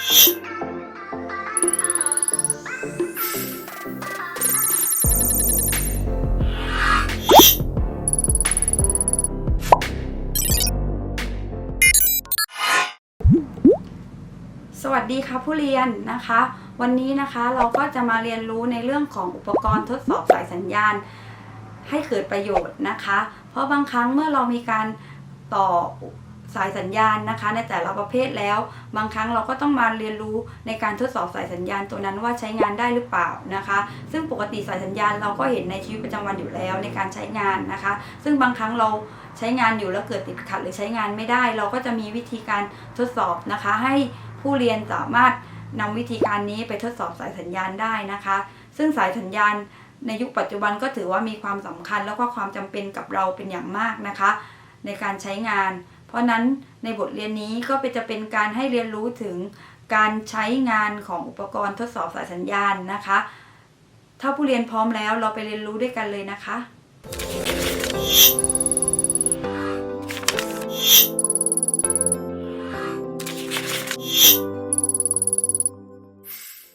สวัสดีค่ะผู้เรียนนะคะ วันนี้นะคะเราก็จะมาเรียนรู้ในเรื่องของอุปกรณ์ทดสอบสายสัญญาณ ให้เกิดประโยชน์นะคะ เพราะบางครั้งเมื่อเรามีการต่อ สายสัญญาณนะคะ ในแต่ละประเภทแล้ว บางครั้งเราก็ต้องมาเรียนรู้ในการทดสอบสายสัญญาณตัวนั้นว่าใช้งานได้หรือเปล่านะคะ ซึ่งปกติสายสัญญาณเราก็เห็นในชีวิตประจำวันอยู่แล้วในการใช้งานนะคะ ซึ่งบางครั้งเราใช้งานอยู่แล้วเกิดติดขัดหรือใช้งานไม่ได้ เราก็จะมีวิธีการทดสอบนะคะ ให้ผู้เรียนสามารถนำวิธีการนี้ไปทดสอบสายสัญญาณได้นะคะ ซึ่งสายสัญญาณในยุคปัจจุบันก็ถือว่ามีความสำคัญแล้วก็ความจำเป็นกับเราเป็นอย่างมากนะคะ ในการใช้งาน เพราะนั้นในบทเรียนนี้ก็เป็นจะเป็นการให้เรียนรู้ถึงการใช้งานของอุปกรณ์ทดสอบสายสัญญาณนะคะ ถ้าผู้เรียนพร้อมแล้วเราไปเรียนรู้ด้วยกันเลยนะคะ